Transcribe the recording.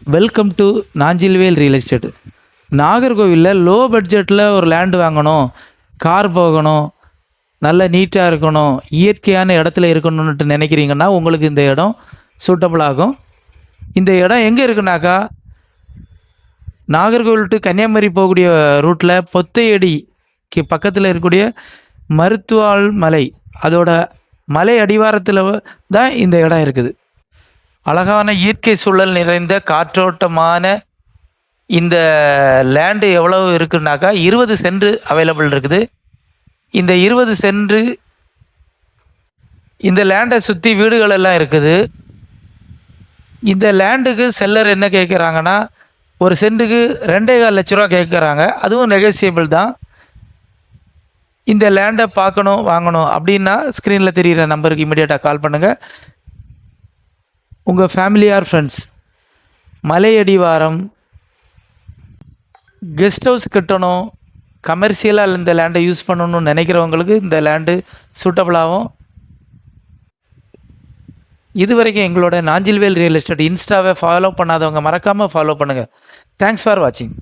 Welcome to Nanjilvel real estate நாகர்கோவிலில் low பட்ஜெட்டில் ஒரு லேண்டு வாங்கணும் கார் போகணும் நல்ல நீட்டாக இருக்கணும் இயற்கையான இடத்துல இருக்கணும்னுட்டு நினைக்கிறீங்கன்னா உங்களுக்கு இந்த இடம் சூட்டபிள் ஆகும். இந்த இடம் எங்கே இருக்குனாக்கா நாகர்கோவில் டு கன்னியாகுமரி போகக்கூடிய ரூட்டில் பொத்தையடிக்கு பக்கத்தில் இருக்கக்கூடிய மருத்துவாள் மலை அதோட மலை அடிவாரத்தில் தான் இந்த இடம் இருக்குது. அழகான இயற்கை சூழல் நிறைந்த காற்றோட்டமான இந்த லேண்டு எவ்வளவு இருக்குன்னாக்கா இருபது சென்று அவைலபிள் இருக்குது. இந்த இருபது சென்று இந்த லேண்டை சுற்றி வீடுகள் எல்லாம் இருக்குது. இந்த லேண்டுக்கு செல்லர் என்ன கேட்குறாங்கன்னா ஒரு சென்ட்டுக்கு ரெண்டே கால் லட்ச ரூபா கேட்குறாங்க அதுவும் நெகசியபிள் தான். இந்த லேண்டை பார்க்கணும் வாங்கணும் அப்படின்னா ஸ்க்ரீனில் தெரிகிற நம்பருக்கு இமீடியட்டாக கால் பண்ணுங்கள் உங்கள் ஃபேமிலியார் ஃப்ரெண்ட்ஸ் மலையடிவாரம் கெஸ்ட் ஹவுஸ் கட்டணும் கமர்ஷியலாக இந்த லேண்டை யூஸ் பண்ணணும்னு நினைக்கிறவங்களுக்கு இந்த லேண்டு சூட்டபிளாகவும் இது வரைக்கும் எங்களோட நாஞ்சில்வேல் ரியல் எஸ்டேட் இன்ஸ்டாவை ஃபாலோ பண்ணாதவங்க மறக்காமல் ஃபாலோ பண்ணுங்கள் தேங்க்ஸ் ஃபார் வாட்சிங்